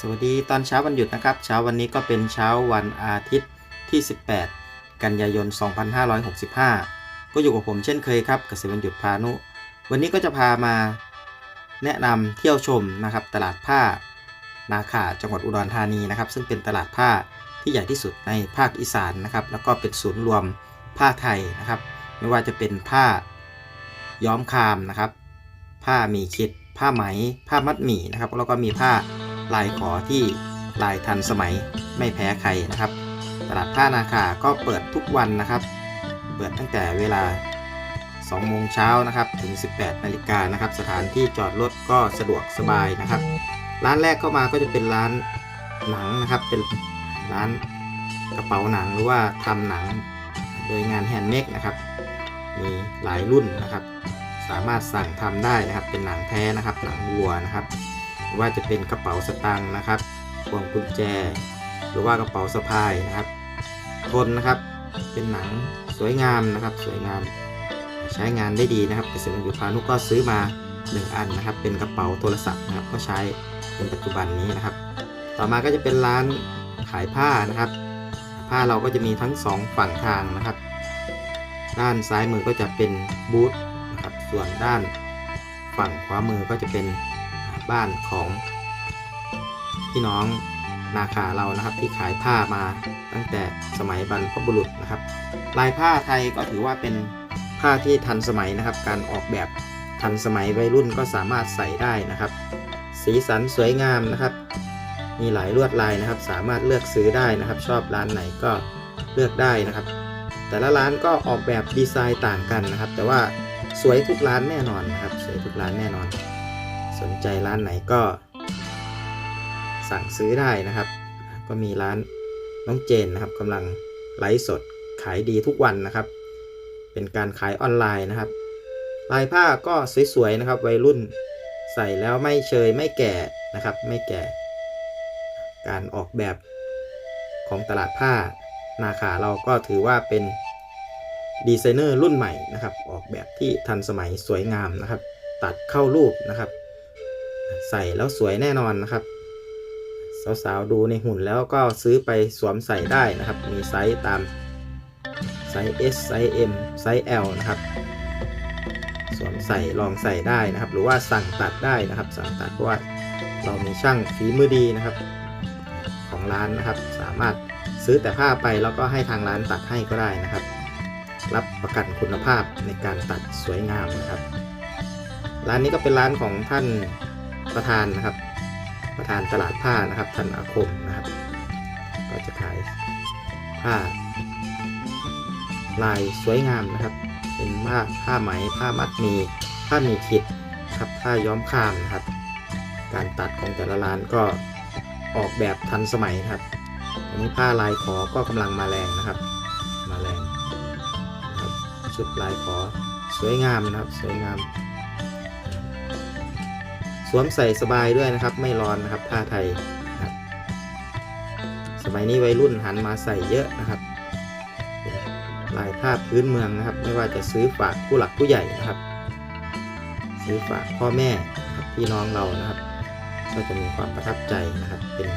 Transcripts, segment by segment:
สวัสดีตอนเช้าวันหยุดนะครับ เช้าวันนี้ก็เป็นเช้าวันอาทิตย์ที่ 18 กันยายน 2565 ก็อยู่กับผมเช่นเคยครับเกษตรวันหยุดพานุ วันนี้ก็จะพามาแนะนำเที่ยวชมนะครับตลาดผ้านาขาจังหวัดอุดรธานีนะครับ ซึ่งเป็นตลาดผ้าที่ใหญ่ที่สุดในภาคอีสานนะครับ แล้วก็เป็นศูนย์รวมผ้าไทยนะครับ ไม่ว่าจะเป็นผ้าย้อมคามนะครับ ผ้ามีคิด ผ้าไหม ผ้ามัดหมี่นะครับ แล้วก็มีผ้า ลายขอที่ลายทันสมัยไม่แพ้ใครนะครับ ตลาดผ้านาคาก็เปิดทุกวันนะครับ เปิดตั้งแต่เวลา 2 โมงเช้านะครับถึง 18 นาฬิกานะครับ สถานที่จอดรถก็สะดวกสบายนะครับ ร้านแรกเข้ามาก็จะเป็นร้านหนังนะครับ เป็นร้านกระเป๋าหนังหรือว่าทำหนังโดยงานแฮนด์เมดนะครับ มีหลายรุ่นนะครับ สามารถสั่งทำได้นะครับ เป็นหนังแท้นะครับ หนังวัวนะครับ ว่าจะเป็นกระเป๋าสตางค์นะครับพวงกุญแจ หรือว่ากระเป๋าสะพายนะครับทนนะครับเป็นหนังสวยงามนะครับ สวยงามใช้งานได้ดีนะครับเกษตรบรรยุพานุก็ซื้อมา 1 อันนะครับ เป็นกระเป๋าโทรศัพท์นะครับ ก็ใช้เป็นปัจจุบันนี้นะครับ ต่อมาก็จะเป็นร้านขายผ้านะครับ ผ้าเราก็จะมีทั้ง 2 ฝั่งทางนะครับ ด้านซ้ายมือก็จะเป็นบูธนะครับส่วนด้านฝั่งขวามือก็จะเป็น บ้านของพี่น้องนาคาเรานะครับ ที่ขายผ้ามาตั้งแต่สมัยบรรพบุรุษนะครับ ลายผ้าไทยก็ถือว่าเป็นผ้าที่ทันสมัยนะครับ การออกแบบทันสมัยวัยรุ่นก็สามารถใส่ได้นะครับ สีสันสวยงามนะครับ มีหลายลวดลายนะครับ สามารถเลือกซื้อได้นะครับ ชอบร้านไหนก็เลือกได้นะครับ แต่ละร้านก็ออกแบบดีไซน์ต่างกันนะครับ แต่ว่าสวยทุกร้านแน่นอนนะครับ สวยทุกร้านแน่นอน นใจร้านไหนก็สั่งซื้อได้นะครับ ก็มีร้านน้องเจนนะครับกำลังไลฟ์สดขายดีทุกวันนะครับ เป็นการขายออนไลน์นะครับ ลายผ้าก็สวยๆนะครับ วัยรุ่นใส่แล้วไม่เชยไม่แก่นะครับ ไม่แก่ การออกแบบของตลาดผ้านาขาเราก็ถือว่าเป็นดีไซเนอร์รุ่นใหม่นะครับ ออกแบบที่ทันสมัยสวยงามนะครับ ตัดเข้ารูปนะครับ ใส่แล้วสวยแน่นอนนะครับ สาวๆดูในหุ่นแล้วก็ซื้อไปสวมใส่ได้นะครับ มีไซส์ตามไซส์ S ไซส์ M ไซส์ L นะครับ สวมใส่ลองใส่ได้นะครับ หรือว่าสั่งตัดได้นะครับ สั่งตัดเพราะว่าเรามีช่างฝีมือดีนะครับ ของร้านนะครับ สามารถซื้อแต่ผ้าไปแล้วก็ให้ทางร้านตัดให้ก็ได้นะครับ รับประกันคุณภาพในการตัดสวยงามนะครับ ร้านนี้ก็เป็นร้านของท่าน ประธานนะครับ ประธานตลาดผ้านะครับท่านอาคมนะครับ ก็จะขายผ้า ลายสวยงามนะครับ เป็นผ้าผ้าไหมผ้ามัดมีผ้ามีขิดครับผ้าย้อมคามนะครับ การตัดของแต่ละร้านก็ออกแบบทันสมัยครับอันนี้ผ้าลายขอก็กำลังมาแรงนะครับ มาแรงนะครับชุดลายขอสวยงามนะครับ สวยงาม สวมใส่สบายด้วยนะครับ ไม่ร้อนนะครับผ้าไทยนะครับสมัยนี้วัยรุ่นหันมาใส่เยอะนะครับลายผ้าพื้นเมืองนะครับ ไม่ว่าจะซื้อฝากผู้หลักผู้ใหญ่นะครับ ซื้อฝากพ่อแม่ครับพี่น้องเรานะครับ ก็จะมีความประทับใจนะครับเป็น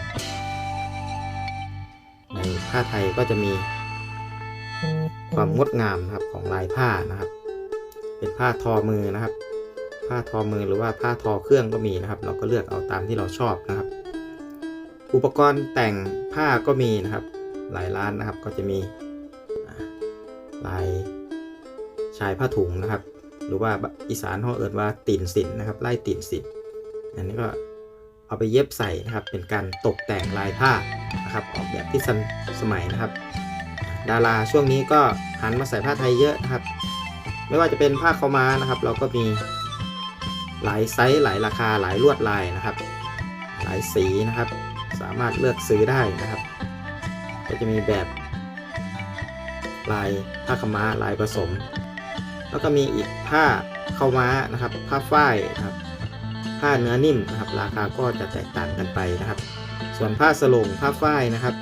ในผ้าไทยก็จะมีความงดงามนะครับของลายผ้านะครับ เป็นผ้าทอมือนะครับ ผ้าทอมือหรือว่าผ้าทอเครื่องก็มีนะครับ เราก็เลือกเอาตามที่เราชอบนะครับ อุปกรณ์แต่งผ้าก็มีนะครับ หลายร้านนะครับก็จะมีลายชายผ้าถุงนะครับ หรือว่าอีสานเขาเอิดว่าตีนสินนะครับ ไล่ตีนสินอันนี้ก็เอาไปเย็บใส่นะครับ เป็นการตกแต่งลายผ้านะครับ ออกแบบที่ทันสมัยนะครับ ดาราช่วงนี้ก็หันมาใส่ผ้าไทยเยอะนะครับ ไม่ว่าจะเป็นผ้าขาวม้านะครับ เราก็มี หลายไซส์หลายราคาหลายลวดลายนะครับ หลายสีนะครับ สามารถเลือกซื้อได้นะครับ ก็จะมีแบบลายผ้าขม้าลายผสม แล้วก็มีอีกผ้าขาม้านะครับ ผ้าฝ้ายนะครับ ผ้าเนื้อนิ่มนะครับ ราคาก็จะแตกต่างกันไปนะครับ ส่วนผ้าสลงผ้าฝ้ายนะครับ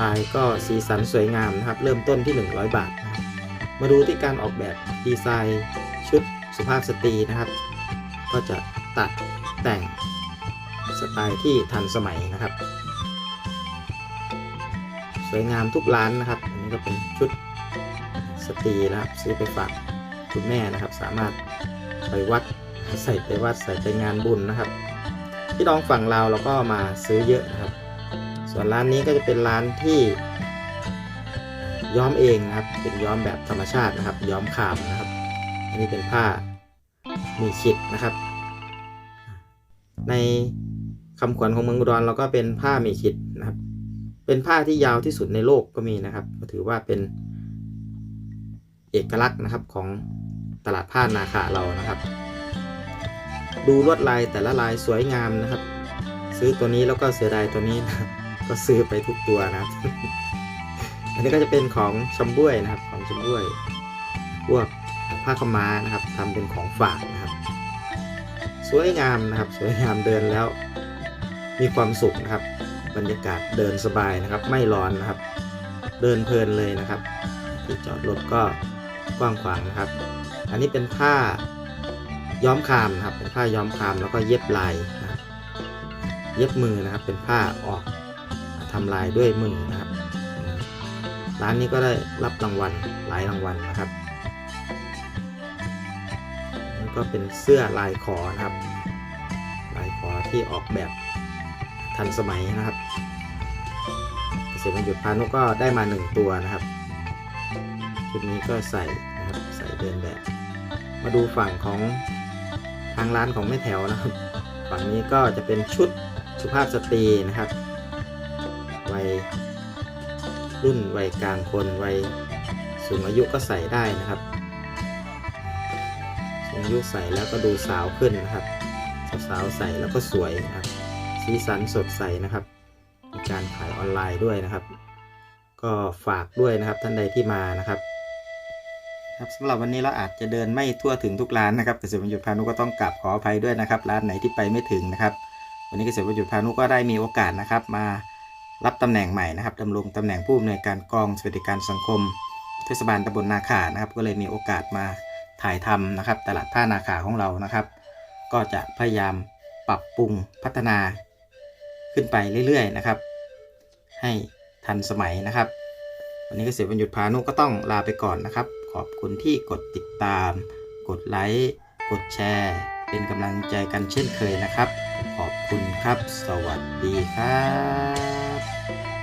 ลายก็สีสันสวยงามนะครับ เริ่มต้นที่ 100 บาทนะครับมาดูที่การออกแบบดีไซน์ชุดสุภาพสตรีนะครับ ก็จะตัดแต่งสไตล์ที่ทันสมัยนะครับ สวยงามทุกร้านนะครับ อันนี้ก็เป็นชุดสตรีนะครับซื้อไปฝากคุณแม่นะครับ สามารถไปวัดใส่ไปวัดใส่ไปงานบุญนะครับพี่น้องฝั่งลาเราก็มาซื้อเยอะนะครับ ส่วนร้านนี้ก็จะเป็นร้านที่ย้อมเองนะครับ เป็นย้อมแบบธรรมชาตินะครับ ย้อมขามนะครับ อันนี้เป็นผ้า มีขิดนะครับ ในคำขวัญของเมืองอุดรเราก็เป็นผ้ามีขิดนะครับ เป็นผ้าที่ยาวที่สุดในโลกก็มีนะครับก็ถือว่าเป็นเอกลักษณ์นะครับของตลาดผ้านาคาเรานะครับ ดูลวดลายแต่ละลายสวยงามนะครับ ซื้อตัวนี้แล้วก็เสียดายตัวนี้นะก็ซื้อไปทุกตัวนะครับอันนี้ก็จะเป็นของชมบ้วยนะครับของชมบ้วยพวก ผ้าขม้านะครับทำเป็นของฝากนะครับ สวยงามนะครับ สวยงามเดินแล้ว มีความสุขนะครับ บรรยากาศเดินสบายนะครับ ไม่ร้อนนะครับ เดินเพลินเลยนะครับ ที่จอดรถก็กว้างขวางนะครับ อันนี้เป็นผ้าย้อมคามนะครับ เป็นผ้าย้อมคามแล้วก็เย็บลายนะครับเย็บมือนะครับ เป็นผ้าออกทำลายด้วยมือนะครับ ร้านนี้ก็ได้รับรางวัลหลายรางวัลนะครับ ก็เป็นเสื้อลายขอนะครับ ลายขอที่ออกแบบทันสมัยนะครับเกษตรบรรยุทธ์พานุก็ได้มาหนึ่งตัวนะครับชุดนี้ก็ใส่นะครับใส่เดินแบบ มาดูฝั่งของทางร้านของแม่แถวนะครับ ฝั่งนี้ก็จะเป็นชุดสุภาพสตรีนะครับวัยรุ่นวัยกลางคนวัยสูงอายุก็ใส่ได้นะครับ อายุใส่แล้วก็ดูสาวขึ้นนะครับ สาวใส่แล้วก็สวยนะครับ สีสันสดใสนะครับ มีการขายออนไลน์ด้วยนะครับ ก็ฝากด้วยนะครับท่านใดที่มานะครับครับสำหรับวันนี้เราอาจจะเดินไม่ทั่วถึงทุกร้านนะครับเกษตรบรรยุทธ์พานุก็ต้องกราบขออภัยด้วยนะครับ ร้านไหนที่ไปไม่ถึงนะครับ วันนี้เกษตรบรรยุทธ์พานุก็ได้มีโอกาสนะครับ มารับตำแหน่งใหม่นะครับดำรงตำแหน่งผู้อำนวยการกองสวัสดิการสังคม เทศบาลตำบลนาขานะครับ ก็เลยมีโอกาสมา ถ่ายทำนะครับ ตลาดผ้านาขาของเรานะครับ ก็จะพยายามปรับปรุงพัฒนาขึ้นไปเรื่อยๆนะครับ ให้ทันสมัยนะครับ วันนี้เกษตรบรรยุทธพานุก็ต้องลาไปก่อนนะครับ ขอบคุณที่กดติดตาม กดไลค์กดแชร์ เป็นกำลังใจกันเช่นเคยนะครับ ขอบคุณครับ สวัสดีครับ